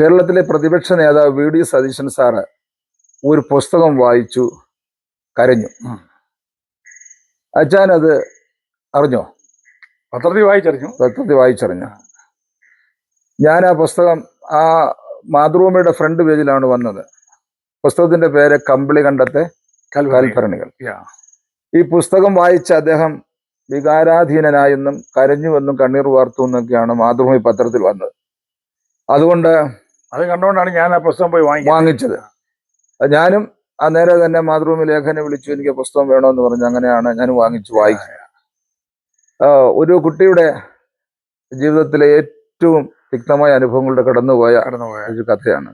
കേരളത്തിലെ പ്രതിപക്ഷ നേതാവ് വി ഡി സതീശൻ സാറ് ഒരു പുസ്തകം വായിച്ചു കരഞ്ഞു. അച്ഛൻ അത് അറിഞ്ഞോ? പത്രത്തിൽ വായിച്ചറിഞ്ഞു. പത്രത്തിൽ വായിച്ചറിഞ്ഞു. ഞാൻ ആ പുസ്തകം ആ മാതൃഭൂമിയുടെ ഫ്രണ്ട് പേജിലാണ് വന്നത്. പുസ്തകത്തിന്റെ പേര് കമ്പിളി കണ്ടത്തെ കൽഭരണികൾ. ഈ പുസ്തകം വായിച്ച അദ്ദേഹം വികാരാധീനനായെന്നും കരഞ്ഞുവെന്നും കണ്ണീർ വാർത്തു എന്നൊക്കെയാണ് മാതൃഭൂമി പത്രത്തിൽ വന്നത്. അതുകൊണ്ട് അത് കണ്ടുകൊണ്ടാണ് ഞാൻ ആ പുസ്തകം പോയി വാങ്ങി വാങ്ങിച്ചത്. ഞാനും ആ നേരെ തന്നെ മാതൃഭൂമി ലേഖനെ വിളിച്ചു എനിക്ക് പുസ്തകം വേണമെന്ന് പറഞ്ഞു. അങ്ങനെയാണ് ഞാൻ വാങ്ങിച്ചു വായിച്ചു ഒരു കുട്ടിയുടെ ജീവിതത്തിലെ ഏറ്റവും തിക്തമായ അനുഭവങ്ങളുടെ കടന്നുപോയ കടന്നുപോയ ഒരു കഥയാണ്.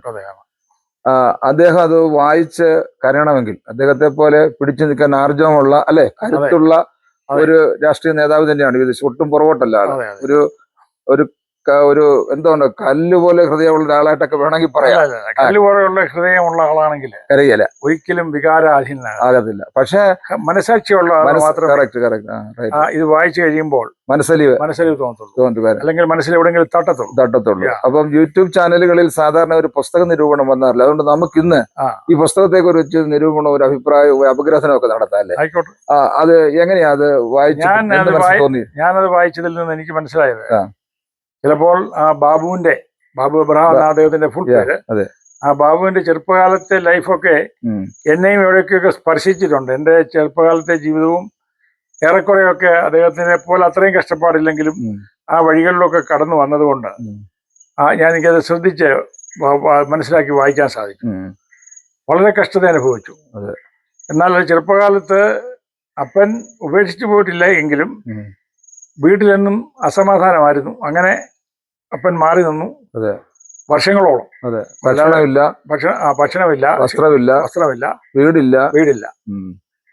അദ്ദേഹം അത് വായിച്ച് കരയണമെങ്കിൽ അദ്ദേഹത്തെ പോലെ പിടിച്ചു നിൽക്കാൻ ആർജവമുള്ള അല്ലെ കരുത്തുള്ള ഒരു രാഷ്ട്രീയ നേതാവ് തന്നെയാണ്. ഇത് ഒട്ടും പുറകോട്ടല്ല ഒരു ഒരു ഒരു എന്താണ് കല്ല് പോലെ ഹൃദയമുള്ള ഒരാളായിട്ടൊക്കെ വേണമെങ്കിൽ പറയാം. കല്ല് പോലെയുള്ള ഹൃദയമുള്ള ആളാണെങ്കിൽ കരയല. ഒരിക്കലും വികാരാധീനനാണ് ആകത്തില്ല. പക്ഷേ മനസാക്ഷിയുള്ള ആൾ മാത്രമേ കറക്റ്റ് കറക്റ്റ് ആ, ഇത് വായിച്ചു കഴിയുമ്പോൾ മനസ്സിൽ മനസ്സിൽ തോന്നത്തുള്ളൂ. അല്ലെങ്കിൽ മനസ്സിൽ എവിടെയെങ്കിലും തട്ടത്തുള്ളൂ. തട്ടത്തുള്ളൂ. അപ്പം യൂട്യൂബ് ചാനലുകളിൽ സാധാരണ ഒരു പുസ്തക നിരൂപണം വന്നാറില്ല. അതുകൊണ്ട് നമുക്ക് ഇന്ന് ഈ പുസ്തകത്തെ കുറിച്ച് നിരൂപണം ഒരു അഭിപ്രായം ഒരു അപഗ്രഥനം ഒക്കെ നടത്താല്ലേ? ആയിക്കോട്ടെ. അത് എങ്ങനെയാ അത് വായിച്ചു ഞാനത് വായിച്ചതിൽ നിന്ന് എനിക്ക് മനസ്സിലായത്. ചിലപ്പോൾ ആ ബാബുവിന്റെ ബാബു എബ്രഹാം എന്ന അദ്ദേഹത്തിന്റെ ഫുൾ പേര്. ആ ബാബുവിന്റെ ചെറുപ്പകാലത്തെ ലൈഫൊക്കെ. എന്നെയും എവിടെയൊക്കെയൊക്കെ സ്പർശിച്ചിട്ടുണ്ട് എന്റെ ചെറുപ്പകാലത്തെ ജീവിതവും ഏറെക്കുറെയൊക്കെ അദ്ദേഹത്തിനെ പോലെ അത്രയും കഷ്ടപ്പാടില്ലെങ്കിലും ആ വഴികളിലൊക്കെ കടന്നു വന്നതുകൊണ്ട് ആ ഞാൻ എനിക്കത് ശ്രദ്ധിച്ച് മനസ്സിലാക്കി വായിക്കാൻ സാധിക്കും വളരെ കഷ്ടത അനുഭവിച്ചു. എന്നാൽ ചെറുപ്പകാലത്ത് അപ്പൻ ഉപേക്ഷിച്ചു പോയിട്ടില്ല എങ്കിലും. വീട്ടിലെന്നും അസമാധാനമായിരുന്നു. അങ്ങനെ അപ്പൻ മാറി നിന്നു. അതെ. വർഷങ്ങളോളം. അതെ. ഭക്ഷണമില്ല. ഭക്ഷണ ഭക്ഷണമില്ല. വസ്ത്രമില്ല. വസ്ത്രമില്ല. വീടില്ല. വീടില്ല.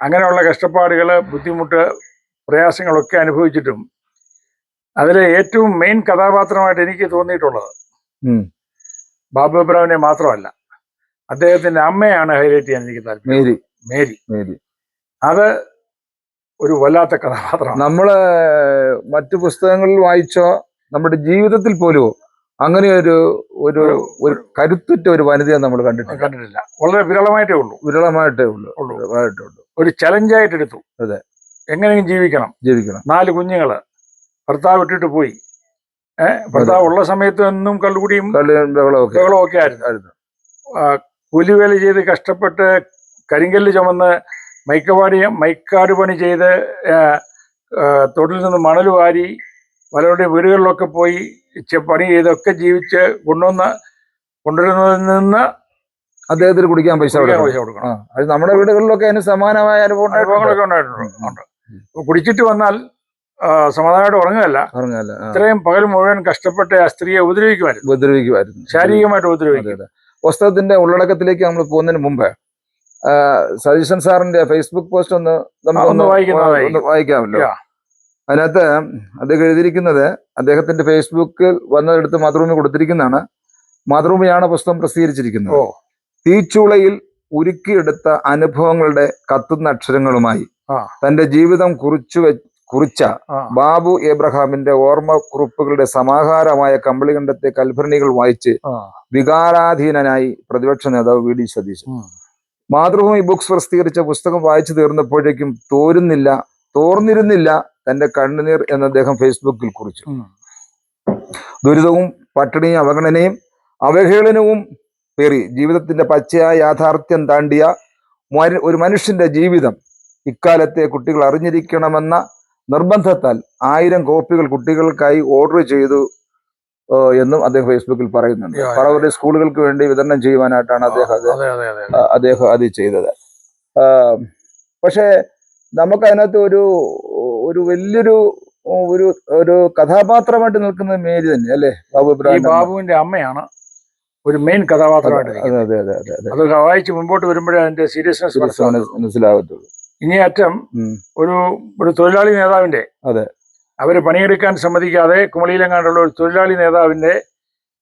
അങ്ങനെയുള്ള കഷ്ടപ്പാടുകൾ ബുദ്ധിമുട്ട് പ്രയാസങ്ങളൊക്കെ അനുഭവിച്ചിട്ടും അതിലെ ഏറ്റവും മെയിൻ കഥാപാത്രമായിട്ട് എനിക്ക് തോന്നിയിട്ടുള്ളത്. ബാബു ഇബ്രാഹിമിനെ മാത്രമല്ല. അദ്ദേഹത്തിന്റെ അമ്മയാണ് ഹൈലൈറ്റ് ചെയ്യാൻ എനിക്ക് താല്പര്യം. മേരി. മേരി. മേരി. അത് ഒരു വല്ലാത്ത കഥാപാത്രമാണ്. നമ്മൾ മറ്റു പുസ്തകങ്ങളിൽ വായിച്ചോ നമ്മുടെ ജീവിതത്തിൽ പോലും അങ്ങനെ ഒരു ഒരു ഒരു കരുത്തുറ്റ ഒരു വനിതയെ നമ്മൾ കണ്ടിട്ടില്ല. കണ്ടിട്ടില്ല. വളരെ വിരളമായിട്ടേ ഉള്ളൂ. വിരളമായിട്ടേ ഉള്ളൂ. ഉള്ളൂ. വിരളമായിട്ടേ ഉള്ളൂ. ഒരു ചലഞ്ചായിട്ട് എടുത്തു അതെ. എങ്ങനെയും ജീവിക്കണം. ജീവിക്കണം. നാല് കുഞ്ഞുങ്ങൾ. ഭർത്താവ് ഇട്ടിട്ട് പോയി. ഏഹ് ഭർത്താവ് ഉള്ള സമയത്ത് എന്നും കള്ളുകൂടിയും ബഹളമൊക്കെ ആയിരുന്നു. കൂലിവേല ചെയ്ത് കഷ്ടപ്പെട്ട് കരിങ്കല്ല് ചുമന്ന് മൈക്കവാടി മൈക്കാട് പണി ചെയ്ത് തൊടിൽ നിന്ന് മണൽ വാരി പലരുടെയും വീടുകളിലൊക്കെ പോയി പണി ചെയ്തൊക്കെ ജീവിച്ച് കൊണ്ടുവന്ന് കൊണ്ടുവരുന്നതിൽ നിന്ന് അദ്ദേഹത്തിന് കുടിക്കാൻ പൈസ പൈസ കൊടുക്കണം. അത് നമ്മുടെ വീടുകളിലൊക്കെ അതിന് സമാനമായ അനുഭവം. അനുഭവങ്ങളൊക്കെ ഉണ്ടായിട്ടുണ്ട്. ഉണ്ട്. കുടിച്ചിട്ട് വന്നാൽ സമാധാനമായിട്ട് ഉറങ്ങുകയല്ല. ഉറങ്ങുകയല്ല ഇത്രയും പകൽ മുഴുവൻ കഷ്ടപ്പെട്ട് ആ സ്ത്രീയെ ഉപദ്രവിക്കുമായിരുന്നു. ഉപദ്രവിക്കുമായിരുന്നു. ശാരീരികമായിട്ട് അതെ ഉപദ്രവിക്കും പുസ്തകത്തിന്റെ ഉള്ളടക്കത്തിലേക്ക് നമ്മൾ പോകുന്നതിന് മുമ്പ് സതീശൻ സാറിന്റെ ഫേസ്ബുക്ക് പോസ്റ്റ് ഒന്ന് നമുക്കൊന്ന് ഒന്ന് വായിക്കാമല്ലോ. അതിനകത്ത് അദ്ദേഹം എഴുതിയിരിക്കുന്നത് അദ്ദേഹത്തിന്റെ ഫേസ്ബുക്കിൽ വന്നതെടുത്ത് മാതൃഭൂമി കൊടുത്തിരിക്കുന്നതാണ്. മാതൃഭൂമിയാണ് പുസ്തകം പ്രസിദ്ധീകരിച്ചിരിക്കുന്നത്. തീച്ചുളയിൽ ഉരുക്കിയെടുത്ത അനുഭവങ്ങളുടെ കത്തുന്ന അക്ഷരങ്ങളുമായി തന്റെ ജീവിതം കുറിച്ചു വെ- കുറിച്ച ബാബു എബ്രഹാമിന്റെ ഓർമ്മ കുറിപ്പുകളുടെ സമാഹാരമായ കമ്പിളികണ്ഠത്തെ കൽഭരണികൾ വായിച്ച് വികാരാധീനനായി പ്രതിപക്ഷ നേതാവ് V. D. Satheesan. Mathrubhumi books പ്രസിദ്ധീകരിച്ച പുസ്തകം വായിച്ചു തീർന്നപ്പോഴേക്കും തോരുന്നില്ല തോർന്നിരുന്നില്ല തന്റെ കണ്ണുനീർ എന്ന് അദ്ദേഹം ഫേസ്ബുക്കിൽ കുറിച്ചു. ദുരിതവും പട്ടിണിയും അവഗണനയും അവഹേളനവും പേറി ജീവിതത്തിന്റെ പച്ചയായ യാഥാർത്ഥ്യം താണ്ടിയ ഒരു മനുഷ്യന്റെ ജീവിതം ഇക്കാലത്തെ കുട്ടികൾ അറിഞ്ഞിരിക്കണമെന്ന നിർബന്ധത്താൽ ആയിരം കോപ്പികൾ കുട്ടികൾക്കായി ഓർഡർ ചെയ്തു എന്നും അദ്ദേഹം ഫേസ്ബുക്കിൽ പറയുന്നുണ്ട്. പല സ്കൂളുകൾക്ക് വേണ്ടി വിതരണം ചെയ്യുവാനായിട്ടാണ് അദ്ദേഹം അദ്ദേഹം അത് ചെയ്തത്. പക്ഷേ നമുക്ക് അതിനകത്ത് ഒരു ഒരു വലിയൊരു ഒരു ഒരു കഥാപാത്രമായിട്ട് നിൽക്കുന്ന മേരി തന്നെ അല്ലേ? ബാബു ഇബ്രാഹിം ബാബുവിന്റെ അമ്മയാണ് ഒരു മെയിൻ കഥാപാത്രമായിട്ട് അതെ വായിച്ച് മുമ്പോട്ട് വരുമ്പോഴേ അതിന്റെ സീരിയസ്നെസ് മനസ്സിലാവത്തുള്ളൂ. ഇനി അറ്റം ഒരു ഒരു തൊഴിലാളി നേതാവിന്റെ അതെ. അവർ പണിയെടുക്കാൻ സമ്മതിക്കാതെ കുമളിയിലെങ്ങാണ്ടുള്ള ഒരു തൊഴിലാളി നേതാവിന്റെ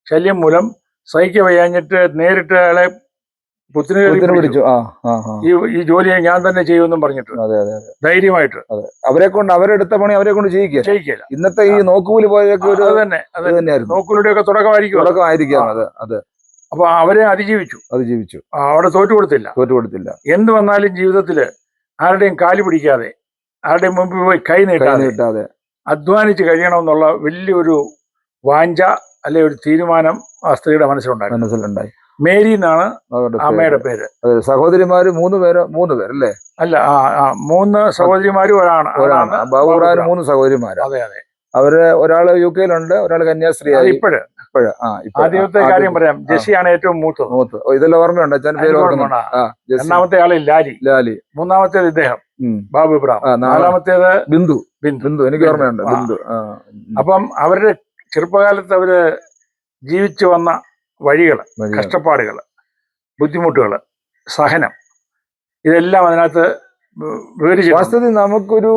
ശല്യം മൂലം സഹിക്ക വയ്യാഞ്ഞിട്ട് നേരിട്ട് അയാളെ പുത്തിന് പിടിച്ചു. ഈ ഈ ജോലി ഞാൻ തന്നെ ചെയ്യുമെന്നും പറഞ്ഞിട്ട് അതെ അതെ ധൈര്യമായിട്ട്. അതെ. അവരെ കൊണ്ട് അവരെടുത്ത പണി അവരെ കൊണ്ട് ചെയ്യിക്കുക. ചെയ്യിക്കില്ല ഇന്നത്തെ ഈ നോക്കുകൂലി പോയൊക്കെ ഒരു തന്നെ അത് തന്നെയായിരുന്നു തുടക്കമായിരിക്കും അതെ തുടക്കമായിരിക്കാം അത് അത്. അപ്പൊ അവരെ അതിജീവിച്ചു. അതിജീവിച്ചു. ആ, അവിടെ തോറ്റു കൊടുത്തില്ല. തോറ്റു കൊടുത്തില്ല. എന്ത് വന്നാലും ജീവിതത്തിൽ ആരുടെയും കാലി പിടിക്കാതെ ആരുടെയും മുമ്പിൽ പോയി കൈ നീട്ടാതെ. അധ്വാനിച്ച് കഴിയണമെന്നുള്ള വലിയൊരു വാഞ്ച അല്ലെ ഒരു തീരുമാനം ആ സ്ത്രീയുടെ മനസ്സിലുണ്ടായി. മനസ്സിലുണ്ടായി. മേരി എന്നാണ്. അമ്മയുടെ പേര്. അതെ സഹോദരിമാര് മൂന്ന് പേര് മൂന്ന് പേരല്ലേ? അല്ല മൂന്ന് സഹോദരിമാരും ഒരാണ്. ഒരാണ്. ബാബുറാൻ മൂന്ന് സഹോദരിമാര്. അതെ അതെ. അവർ ഒരാൾ യു കെയിലുണ്ട് ഒരാൾ കന്യാസ്ത്രീ ഇപ്പോഴ്. ആ ആദ്യത്തെ കാര്യം പറയാം. ജെസ്സിയാണ് ഏറ്റവും മൂത്തത്. മൂത്ത് ഇതെല്ലാം ഓർമ്മയുണ്ട്? അച്ഛൻ പേര് രണ്ടാമത്തെ ആൾ ലാലി. ലാലി. മൂന്നാമത്തേത് ഇദ്ദേഹം. ബാബു ഇബ്രാം നാലാമത്തേത് ബിന്ദു. ബിന്ദു. എനിക്ക് ഓർമ്മയുണ്ട്. ബിന്ദു. അപ്പം അവരുടെ ചെറുപ്പകാലത്ത് അവർ ജീവിച്ചു വന്ന വഴികൾ വഴിയാണ്. കഷ്ടപ്പാടുകൾ ബുദ്ധിമുട്ടുകൾ സഹനം ഇതെല്ലാം അതിനകത്ത് വിവരിച്ചു വാസ്തവത്തിൽ നമുക്കൊരു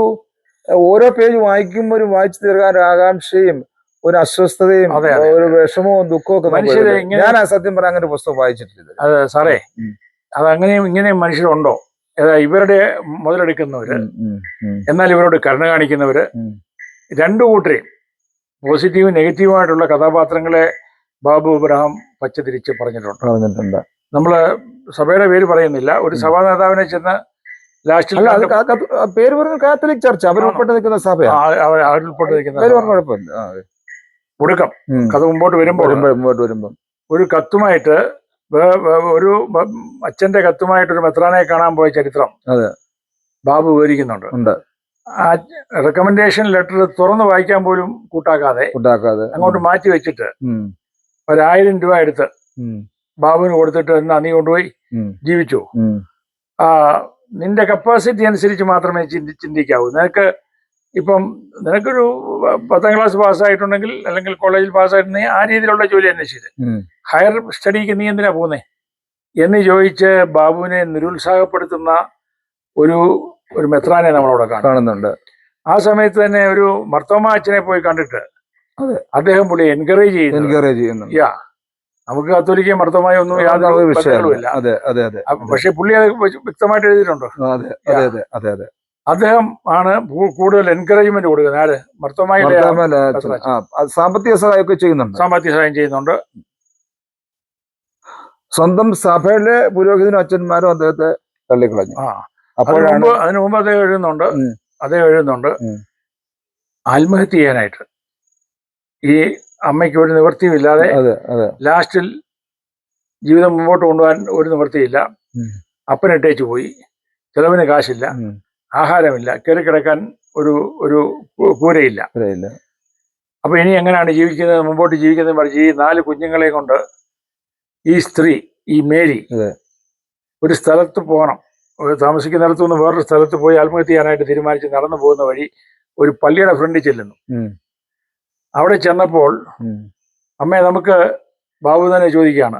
ഓരോ പേജ് വായിക്കുമ്പോൾ ഒരു വായിച്ചു തീർക്കാൻ ഒരു ആകാംക്ഷയും ഒരു അസ്വസ്ഥതയും ഒരു വിഷമവും ദുഃഖവും ഒക്കെ മനുഷ്യരെ ഞാൻ സത്യം പറയാൻ അങ്ങനെ പുസ്തകം വായിച്ചിട്ടില്ല അതെ സാറേ. അങ്ങനെയും ഇങ്ങനെയും മനുഷ്യരുണ്ടോ? ഇവരുടെ മുതലെടുക്കുന്നവര് എന്നാൽ ഇവരോട് കരുണ കാണിക്കുന്നവര്. രണ്ടു കൂട്ടരെയും പോസിറ്റീവും നെഗറ്റീവുമായിട്ടുള്ള കഥാപാത്രങ്ങളെ ബാബു അബ്രഹാം പച്ചതിരിച്ച് പറഞ്ഞിട്ടുണ്ട്. പറഞ്ഞിട്ടുണ്ട്. നമ്മൾ സഭയുടെ പേര് പറയുന്നില്ല. ഒരു. സഭാ നേതാവിനെ ചെന്ന് ലാസ്റ്റിൽ പേര് പറഞ്ഞ കാത്തലിക് ചർച്ച അവർ? ഉൾപ്പെട്ട് നിൽക്കുന്ന സഭ. പറഞ്ഞ നിൽക്കുന്ന. ഒടുക്കം. കഥ മുമ്പോട്ട് വരുമ്പോൾ വരുമ്പോ മുമ്പോട്ട് വരുമ്പോ. ഒരു കത്തുമായിട്ട് ഒരു അച്ഛന്റെ കത്തുമായിട്ട് ഒരു മെത്രാനെ കാണാൻ പോയ ചരിത്രം അതെ. ബാബു വിവരിക്കുന്നുണ്ട്. ഉണ്ട്. ആ റെക്കമെൻഡേഷൻ ലെറ്റർ തുറന്ന് വായിക്കാൻ പോലും കൂട്ടാക്കാതെ കൂട്ടാക്കാതെ. അങ്ങോട്ട് മാറ്റി വെച്ചിട്ട് ഒരായിരം രൂപ എടുത്ത് ബാബുവിന് കൊടുത്തിട്ട് എന്നാ നീ കൊണ്ടുപോയി ജീവിച്ചു? ആ നിന്റെ കപ്പാസിറ്റി അനുസരിച്ച് മാത്രമേ ചിന്തി ചിന്തിക്കാവൂ. നിനക്ക് ഇപ്പം നിനക്കൊരു പത്താം ക്ലാസ് പാസ്സായിട്ടുണ്ടെങ്കിൽ അല്ലെങ്കിൽ കോളേജിൽ പാസ്സായിട്ടുണ്ടെങ്കിൽ ആ രീതിയിലുള്ള ജോലി അന്വേഷിച്ചത്. ഹയർ സ്റ്റഡിക്ക് നീ എന്തിനാ പോകുന്നേ എന്ന് ചോദിച്ച് ബാബുവിനെ നിരുത്സാഹപ്പെടുത്തുന്ന ഒരു ഒരു മെത്രാനെ നമ്മളവിടെ കാണും. കാണുന്നുണ്ട്. ആ സമയത്ത് തന്നെ ഒരു മർത്തോമ അച്ഛനെ പോയി കണ്ടിട്ട്. അദ്ദേഹം പുള്ളി എൻകറേജ് ചെയ്യുന്നു എൻകറേജ് ചെയ്യുന്നു യാ നമുക്ക് കത്തോലിക്ക മർത്തോമായും ഒന്നും യാതൊരു അതെ അതെ അതെ അപ്പൊ പക്ഷെ പുള്ളി അത് വ്യക്തമായിട്ട് എഴുതിയിട്ടുണ്ടോ? അതെ അതെ അതെ അതെ അതെ. അദ്ദേഹം ആണ് കൂടുതൽ എൻകറേജ്മെന്റ് കൊടുക്കുന്നത്. ആര്? മർത്തമായിട്ട് സാമ്പത്തിക സഹായമൊക്കെ ചെയ്യുന്നുണ്ട്. സാമ്പത്തിക സഹായം ചെയ്യുന്നുണ്ട്. സ്വന്തം സഭയിലെ പുരോഹിതനും അച്ഛന്മാരും അദ്ദേഹത്തെ തള്ളിക്കളഞ്ഞു. അപ്പോഴാണ് അതിനു മുമ്പ് അദ്ദേഹം എഴുതുന്നുണ്ട്. അദ്ദേഹം എഴുതുന്നുണ്ട്. ആത്മഹത്യ ചെയ്യാനായിട്ട്. ഈ അമ്മയ്ക്ക് ഒരു നിവൃത്തിയുമില്ലാതെ ലാസ്റ്റിൽ ജീവിതം മുമ്പോട്ട് കൊണ്ടുപോകാൻ ഒരു നിവൃത്തിയില്ല. അപ്പനിട്ടേച്ച് പോയി. ചിലവിന് കാശില്ല. ആഹാരമില്ല. കയറി കിടക്കാൻ ഒരു ഒരു കൂരയില്ല അപ്പൊ ഇനി എങ്ങനെയാണ് ജീവിക്കുന്നത്? മുമ്പോട്ട് ജീവിക്കുന്നത് പറഞ്ഞ് ഈ നാല് കുഞ്ഞുങ്ങളെ കൊണ്ട് ഈ സ്ത്രീ ഈ മേരി ഒരു സ്ഥലത്ത് പോകണം. താമസിക്കുന്നിടത്തു നിന്ന് വേറൊരു സ്ഥലത്ത് പോയി ആത്മഹത്യ ചെയ്യാനായിട്ട് തീരുമാനിച്ച് നടന്നു പോകുന്ന വഴി ഒരു പള്ളിയുടെ ഫ്രണ്ടിൽ ചെല്ലുന്നു. അവിടെ ചെന്നപ്പോൾ. അമ്മയെ നമുക്ക് ബാബു തന്നെ ചോദിക്കുകയാണ്.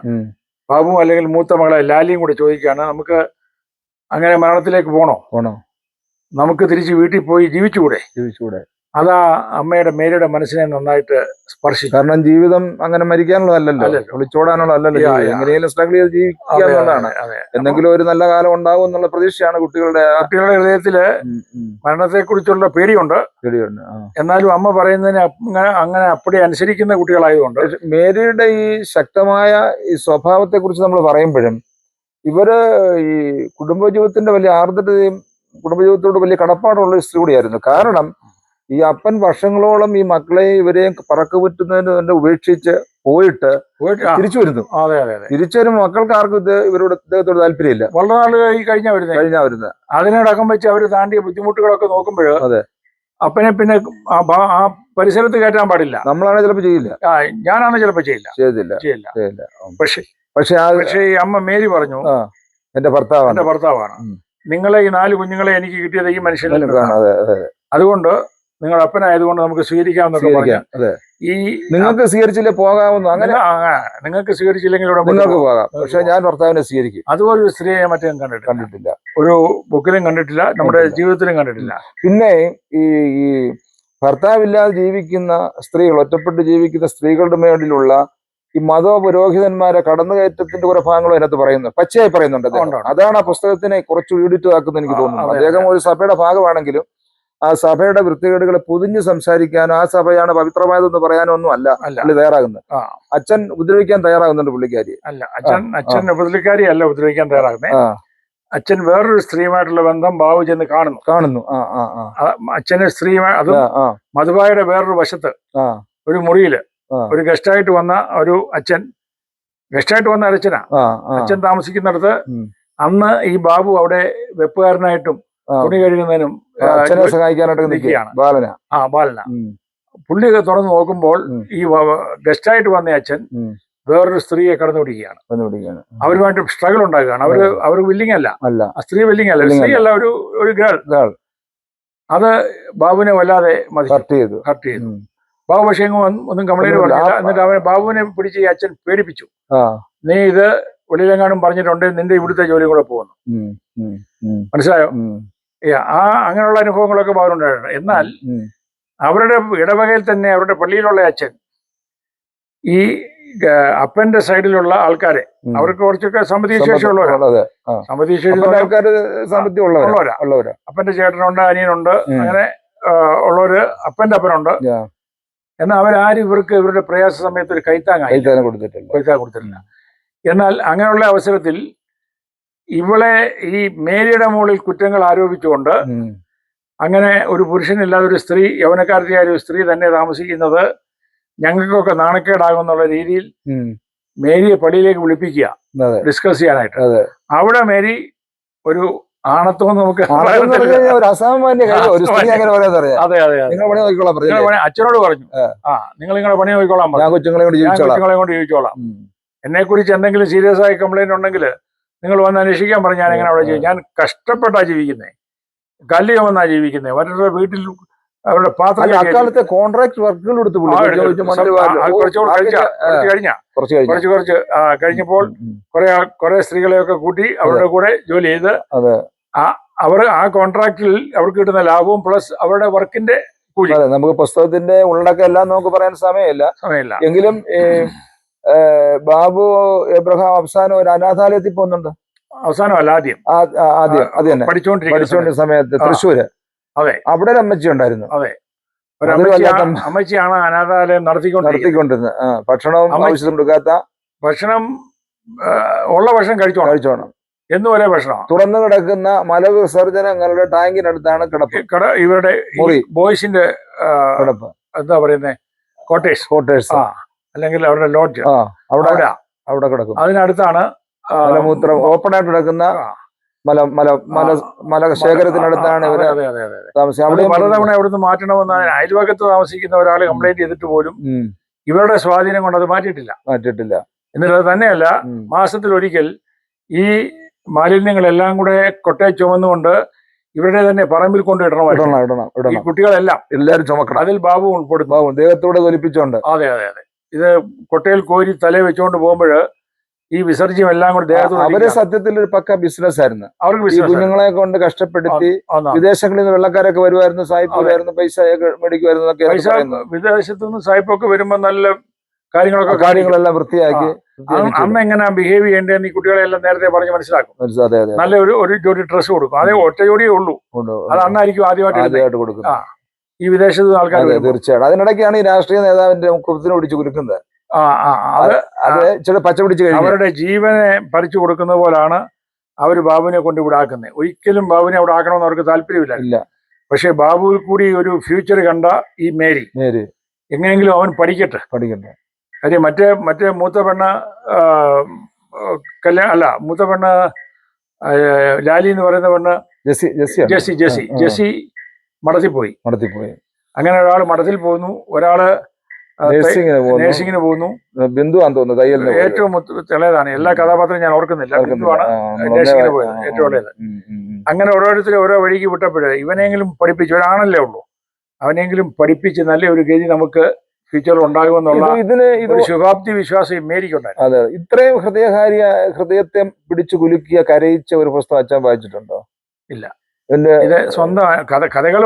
ബാബു അല്ലെങ്കിൽ മൂത്ത മകളെ ലാലിയും കൂടെ ചോദിക്കുകയാണ്. നമുക്ക് അങ്ങനെ മരണത്തിലേക്ക് പോകണോ പോണോ? നമുക്ക് തിരിച്ച് വീട്ടിൽ പോയി ജീവിച്ചുകൂടെ? ജീവിച്ചുകൂടെ. അതാ അമ്മയുടെ മേരിയുടെ മനസ്സിനെ നന്നായിട്ട് സ്പർശിച്ചു കാരണം ജീവിതം അങ്ങനെ മരിക്കാനുള്ളതല്ലല്ലോ. ഒളിച്ചോടാനുള്ളതല്ലല്ലോ യാ, എങ്ങനെയെങ്കിലും സ്ട്രഗിൾ ചെയ്ത് ജീവിക്കാന്നുള്ളതാണ്. എന്തെങ്കിലും ഒരു നല്ല കാലം ഉണ്ടാവും എന്നുള്ള പ്രതീക്ഷയാണ് കുട്ടികളുടെ കുട്ടികളുടെ ഹൃദയത്തിൽ മരണത്തെ കുറിച്ചുള്ള മരണത്തെക്കുറിച്ചുള്ള പേടിയുണ്ട്. ശരിയുണ്ട് എന്നാലും അമ്മ പറയുന്നതിന് അങ്ങനെ അങ്ങനെ അപ്പടി അനുസരിക്കുന്ന കുട്ടികളായതുകൊണ്ട് മേരിയുടെ ഈ ശക്തമായ ഈ സ്വഭാവത്തെ കുറിച്ച് നമ്മൾ പറയുമ്പോഴും ഇവർ ഈ കുടുംബജീവിതത്തിന്റെ വലിയ ആർദ്രതയും കുടുംബജീവിതത്തോട് വലിയ കടപ്പാടുള്ള സ്ത്രീ കൂടിയായിരുന്നു. കാരണം ഈ അപ്പൻ വർഷങ്ങളോളം ഈ മക്കളെ ഇവരെയും പറക്കുപറ്റുന്നതിന് തന്നെ ഉപേക്ഷിച്ച് പോയിട്ട് തിരിച്ചു വരുന്നു. അതെ അതെ അതെ. തിരിച്ചു വരുമ്പോൾ മക്കൾക്ക് ആർക്കും ഇത് ഇവരോട് ഇദ്ദേഹത്തോട് താല്പര്യമില്ല. വളരെ നാളുകളായി കഴിഞ്ഞ വരുന്നത് കഴിഞ്ഞാ വരുന്നത്. അതിനോടകം വെച്ച് അവർ താണ്ടിയ ബുദ്ധിമുട്ടുകളൊക്കെ നോക്കുമ്പോൾ അതെ. അപ്പനെ പിന്നെ ആ പരിസരത്ത് കയറ്റാൻ പാടില്ല. നമ്മളാണ് ചിലപ്പോൾ ചെയ്യില്ല. ഞാനാണ് ചിലപ്പോൾ ചെയ്യില്ല. ചെയ്തില്ല ചെയ്യില്ല. ചെയ്യില്ല. പക്ഷെ പക്ഷെ പക്ഷേ ഈ അമ്മ മേരി പറഞ്ഞു എന്റെ ഭർത്താവ് എന്റെ ഭർത്താവാണ്. നിങ്ങളെ ഈ നാല് കുഞ്ഞുങ്ങളെ എനിക്ക് കിട്ടിയത് ഈ മനുഷ്യനിൽ അതെ അതെ. അതുകൊണ്ട് നിങ്ങൾ അപ്പനായതുകൊണ്ട് നമുക്ക് സ്വീകരിക്കാം ഈ നിങ്ങൾക്ക് സ്വീകരിച്ചില്ല പോകാമെന്നോ? അങ്ങനെ നിങ്ങൾക്ക് സ്വീകരിച്ചില്ലെങ്കിൽ ഇവിടെ നിങ്ങൾക്ക് പോകാം. പക്ഷെ ഞാൻ ഭർത്താവിനെ സ്വീകരിക്കും. അതുപോലെ ഒരു സ്ത്രീയെ മറ്റേ കണ്ടിട്ടില്ല. കണ്ടിട്ടില്ല. ഒരു ബുക്കിലും കണ്ടിട്ടില്ല നമ്മുടെ ജീവിതത്തിലും കണ്ടിട്ടില്ല. പിന്നെ ഈ ഈ ഭർത്താവില്ലാതെ ജീവിക്കുന്ന സ്ത്രീകൾ ഒറ്റപ്പെട്ട് ജീവിക്കുന്ന സ്ത്രീകളുടെ മേളിലുള്ള ഈ മത പുരോഹിതന്മാരെ കടന്നുകയറ്റത്തിന്റെ കുറെ ഭാഗങ്ങളും അതിനകത്ത് പറയുന്നു പച്ചയായി പറയുന്നുണ്ട്. അതാണ് ആ പുസ്തകത്തിനെ കുറച്ച് ഈടിറ്റ് ആക്കുന്നത് എനിക്ക് തോന്നുന്നു. അദ്ദേഹം ഒരു സഭയുടെ ഭാഗമാണെങ്കിലും ആ സഭയുടെ വൃത്തികേടുകളെ പൊതിഞ്ഞ് സംസാരിക്കാനോ ആ സഭയാണ് പവിത്രമായതെന്ന് പറയാനോ ഒന്നും അല്ല. പുള്ളി തയ്യാറാകുന്നത്. അച്ഛൻ ഉപദ്രവിക്കാൻ തയ്യാറാകുന്നുണ്ട് പുള്ളിക്കാരി. അല്ല അച്ഛൻ അച്ഛൻ ഉപദ്രവിക്കാരി അല്ല ഉപദ്രവിക്കാൻ തയ്യാറാകുന്നത് അച്ഛൻ വേറൊരു സ്ത്രീയുമായിട്ടുള്ള ബന്ധം ബാബു ചെന്ന് കാണുന്നു. കാണുന്നു. അച്ഛന് സ്ത്രീയുമായി അതും മധുബായുടെ വേറൊരു വശത്ത് ഒരു മുറിയിൽ. ഒരു ഗസ്റ്റായിട്ട് വന്ന ഒരു അച്ഛൻ. ഗസ്റ്റായിട്ട് വന്ന അച്ഛനാ അച്ഛൻ താമസിക്കുന്നിടത്ത് അന്ന് ഈ ബാബു അവിടെ വെപ്പുകാരനായിട്ടും. തുണി കഴുകുന്നതിനും അച്ഛനെ സഹായിക്കാനായിട്ട് നിൽക്കുകയാണ്. ബാലന. ആ ബാലന. പുള്ളിയൊക്കെ തുറന്നു നോക്കുമ്പോൾ. ഈ ഗസ്റ്റായിട്ട് വന്ന അച്ഛൻ വേറൊരു സ്ത്രീയെ കടന്നു പിടിക്കുകയാണ് അവരുമായിട്ട് സ്ട്രഗിൾ ഉണ്ടാക്കുകയാണ്. അവർ അവർ വില്ലിങ് അല്ല. അല്ല. ആ സ്ത്രീ വില്ലിങ് അല്ല. സ്ത്രീ അല്ല. ഒരു ഒരു ഗേൾ ഗേൾ അത് ബാബുവിനെ വല്ലാതെ ഹർട്ട് ചെയ്തു. ഹർട്ട് ചെയ്തു. ബാബു പക്ഷേ ഒന്നും- കംപ്ലൈന്റ്. പറഞ്ഞില്ല. എന്നിട്ട് അവനെ ബാബുവിനെ പിടിച്ച് ഈ അച്ഛൻ പേടിപ്പിച്ചു. നീ ഇത് വെളിയിലെങ്ങാനും പറഞ്ഞിട്ടുണ്ട് നിന്റെ ഇവിടുത്തെ ജോലി കൂടെ പോകുന്നു. മനസ്സിലായോ? ആ അങ്ങനെയുള്ള അനുഭവങ്ങളൊക്കെ ബാബുണ്ടായിട്ടുണ്ട് എന്നാൽ അവരുടെ ഇടവകയിൽ തന്നെ അവരുടെ പള്ളിയിലുള്ള അച്ഛൻ ഈ അപ്പന്റെ സൈഡിലുള്ള ആൾക്കാരെ അവർക്ക് കുറച്ചൊക്കെ സാമ്പത്തിക സമ്പത്ത് ശേഷിയുള്ളവരാണ്. സാമ്പത്തിക ശേഷി ഉള്ളവരാ അപ്പന്റെ ചേട്ടനുണ്ട് അനിയനുണ്ട് അങ്ങനെ ഉള്ളവര് അപ്പന്റെ അപ്പനുണ്ട്. എന്നാൽ അവരാരും ഇവർക്ക് ഇവരുടെ പ്രയാസ സമയത്ത് ഒരു കൈത്താങ്ങായി കൈത്താനം കൊടുത്തിട്ടില്ല. കൈത്താങ്ങ കൊടുത്തിട്ടില്ല. എന്നാൽ അങ്ങനെയുള്ള അവസരത്തിൽ ഇവളെ ഈ മേരിയുടെ മുകളിൽ കുറ്റങ്ങൾ ആരോപിച്ചുകൊണ്ട് അങ്ങനെ ഒരു പുരുഷനില്ലാതെ ഒരു സ്ത്രീ യൗവനക്കാരത്തിയായ ഒരു സ്ത്രീ തന്നെ താമസിക്കുന്നത് ഞങ്ങൾക്കൊക്കെ നാണക്കേടാകുന്നുള്ള രീതിയിൽ. മേരിയെ പള്ളിയിലേക്ക് വിളിപ്പിക്കുക ഡിസ്കസ് ചെയ്യാനായിട്ട്. അവിടെ മേരി ഒരു ആണത്വം നമുക്ക് പറഞ്ഞു ഒരു അസാമാന്യ ഒരു സ്ത്രീ അങ്ങനെ പറയാൻ അതെ അതെ നിങ്ങൾ പണി നോക്കിക്കോളാം പണി അച്ഛനോട് പറഞ്ഞു. ആ. നിങ്ങൾ നിങ്ങളുടെ പണി നോക്കിക്കോളാം ഞാൻ പറഞ്ഞു കൊച്ചുങ്ങളെ കൊണ്ട് ജീവിച്ചോളാം. കൊച്ചുങ്ങളെ കൊണ്ട് ജീവിച്ചോളാം. എന്നെ കുറിച്ച് എന്തെങ്കിലും സീരിയസ് ആയി കംപ്ലൈന്റ് ഉണ്ടെങ്കിൽ നിങ്ങൾ വന്ന് അന്വേഷിക്കാൻ പറഞ്ഞു ഞാൻ എങ്ങനെ അവിടെ ജീവിക്കും ഞാൻ കഷ്ടപ്പെട്ടാ ജീവിക്കുന്നത് കല്ല് ചുമന്നാ ജീവിക്കുന്നത് അവരുടെ വീട്ടിൽ അവരുടെ പാത്രം അക്കാലത്തെ കോൺട്രാക്ട് വർക്കുകൾ എടുത്ത് കഴിഞ്ഞ. കുറച്ച് കുറച്ച് കഴിഞ്ഞപ്പോൾ. കുറെ കുറെ സ്ത്രീകളെയൊക്കെ കൂട്ടി അവരുടെ കൂടെ ജോലി ചെയ്ത് അവർ ആ കോൺട്രാക്റ്റിൽ അവർക്ക് കിട്ടുന്ന ലാഭവും പ്ലസ് അവരുടെ വർക്കിന്റെ കൂലി. അതെ നമുക്ക് പുസ്തകത്തിന്റെ ഉള്ളടക്കം എല്ലാം നമുക്ക് പറയാൻ സമയമില്ല. സമയമില്ല. എങ്കിലും ബാബു എബ്രഹാം അവസാനം ഒരു അനാഥാലയത്തിൽ പോകുന്നുണ്ട്. അവസാനമല്ല ആദ്യം. ആദ്യം അത് തന്നെ. പഠിച്ചുകൊണ്ടിരിക്കുന്ന സമയത്ത്. തൃശ്ശൂര്. അതെ. അവിടെ ഒരു അമ്മച്ചി ഉണ്ടായിരുന്നു. അതെ. അമ്മച്ചിയാണ് അനാഥാലയം നടത്തിക്കൊണ്ട് നടത്തിക്കൊണ്ടിരുന്നത്. ഭക്ഷണവും ആവശ്യത്തിന് കൊടുക്കാത്ത ഭക്ഷണം ഉള്ള ഭക്ഷണം കഴിച്ചോണം. കഴിച്ചോണം. എന്നും ഒരേ ഭക്ഷണമാണ് തുറന്നു കിടക്കുന്ന മല മലവിസർജനങ്ങളുടെ ടാങ്കിനടുത്താണ് കിടപ്പ്. കട ഇവരുടെ. ബോയ്സിന്റെ കിടപ്പ്. എന്താ പറയുന്നത് കോട്ടേഴ്സ് കോട്ടേഴ്സ് ആ അല്ലെങ്കിൽ അവരുടെ ലോഡ്ജ്. അവിടെ അവിടെ കിടക്കും. അതിനടുത്താണ് മലമൂത്രം ഓപ്പൺ ആയിട്ട് കിടക്കുന്ന മല മല മല മല ശേഖരത്തിനടുത്താണ് ഇവർ അതെ അതെ അതെ അതെ. താമസിക്കുന്നത് അവിടെ പലതവണ അവിടുന്ന് മാറ്റണമെന്ന് അയൽവക്കത്ത് താമസിക്കുന്ന ഒരാൾ കംപ്ലൈന്റ് ചെയ്തിട്ട് പോലും ഇവരുടെ സ്വാധീനം കൊണ്ട് അത് മാറ്റിയിട്ടില്ല. മാറ്റിയിട്ടില്ല. എന്നിട്ട് അത് തന്നെയല്ല. മാസത്തിൽ ഒരിക്കൽ ഈ മാലിന്യങ്ങളെല്ലാം കൂടെ കൊട്ടയെ ചുമന്നുകൊണ്ട് ഇവരുടെ തന്നെ പറമ്പിൽ കൊണ്ട് ഇടണം ഇടണം ഈ കുട്ടികളെല്ലാം. എല്ലാവരും ചുമക്കണം. അതിൽ ബാബു ഉൾപ്പെടുന്നു ബാബു ദേഹത്തോടെ തൊലിപ്പിച്ചോണ്ട്. അതെ അതെ അതെ. ഇത് കൊട്ടയിൽ കോരി തലയിൽ വെച്ചുകൊണ്ട് പോകുമ്പോൾ ഈ വിസർജ്യം എല്ലാം കൂടെ ദേഹത്തോട് അവർ സത്യത്തിൽ ഒരു പക്ക ബിസിനസ് ആയിരുന്നു. അവർക്ക് കുഞ്ഞുങ്ങളെ കൊണ്ട് കഷ്ടപ്പെടുത്തി വിദേശങ്ങളിൽ നിന്ന് വെള്ളക്കാരൊക്കെ വരുമായിരുന്നു സായിപ്പ് വരുന്നു പൈസ മേടിക്കുമായിരുന്നു വിദേശത്തുനിന്ന് വിദേശത്തു നിന്ന് സായിപ്പൊക്കെ വരുമ്പോൾ നല്ല കാര്യങ്ങളൊക്കെ കാര്യങ്ങളെല്ലാം വൃത്തിയാക്കി അന്ന് എങ്ങനെ ബിഹേവ് ചെയ്യേണ്ടതെന്ന് ഈ കുട്ടികളെല്ലാം നേരത്തെ പറഞ്ഞ് മനസ്സിലാക്കും. നല്ല ഒരു ഒരു ജോഡി ഡ്രസ്സ് കൊടുക്കും. അതേ ഒറ്റ ജോഡിയേ ഉള്ളൂ. അത് അന്നായിരിക്കും ആദ്യമായിട്ട് കൊടുക്കും ഈ വിദേശത്ത് ആൾക്കാർ. തീർച്ചയായിട്ടും. അതിനിടയ്ക്കാണ് ഈ രാഷ്ട്രീയ നേതാവിന്റെ കുപ്പത്തിന് പിടിച്ചു ആ അത് ചില പച്ച പിടിച്ച് കഴിഞ്ഞു. അവരുടെ ജീവനെ പറിച്ചു കൊടുക്കുന്ന പോലാണ് അവർ ബാബുവിനെ കൊണ്ട് ഇവിടെ ആക്കുന്നത്. ഒരിക്കലും ബാബുവിനെ അവിടെ ആക്കണമെന്ന് അവർക്ക് താല്പര്യമില്ല. ഇല്ല. പക്ഷേ ബാബുവിൽ കൂടി ഒരു ഫ്യൂച്ചർ കണ്ട ഈ മേരി. മേരി. എങ്ങനെയെങ്കിലും അവൻ പഠിക്കട്ടെ. പഠിക്കണ്ട കാര്യം മറ്റേ മറ്റേ മൂത്ത പെണ്ണ് കല്യാണ അല്ല മൂത്ത പെണ്ണ് ലാലി എന്ന് പറയുന്ന പെണ്ണ് ജെസ്സി ജെസ്സി ജെസ്സി പോയി മടത്തിൽ ജെസ്സി മഠത്തിൽ പോയി അങ്ങനെ ഒരാൾ മഠത്തിൽ പോകുന്നു ഒരാൾ നേഴ്സിംഗിന് പോകുന്നു. ബിന്ദു ആണെന്ന് തോന്നുന്നു തയ്യലിന്. ഏറ്റവും മുത്ത- എല്ലാ കഥാപാത്രവും ഞാൻ ഓർക്കുന്നില്ല. ബിന്ദുവാണ് നേഴ്സിംഗിന് പോയത് ഏറ്റവും. അങ്ങനെ ഓരോരുത്തരും ഓരോ വഴിക്ക് വിട്ടപ്പോഴേ ഇവനെങ്കിലും പഠിപ്പിച്ച് ഒരാണല്ലേ ഉള്ളൂ. അവനെങ്കിലും പഠിപ്പിച്ച് നല്ല ഒരു ഗതി നമുക്ക് ഫ്യൂച്ചറിൽ ഉണ്ടാകുമെന്നുള്ള ഇത് ഇതിന് ഇത് ശുഭാപ്തി വിശ്വാസം മേരിക്കുണ്ടായി മേരിക്കുണ്ടായിരുന്നു അതെ ഇത്രയും ഹൃദയകാരിയ ഹൃദയത്തെ പിടിച്ചു കുലുക്കിയ കരയിച്ച ഒരു പുസ്തകം അച്ഛൻ വായിച്ചിട്ടുണ്ടോ? ഇല്ല. ഇത് സ്വന്തം കഥ കഥകൾ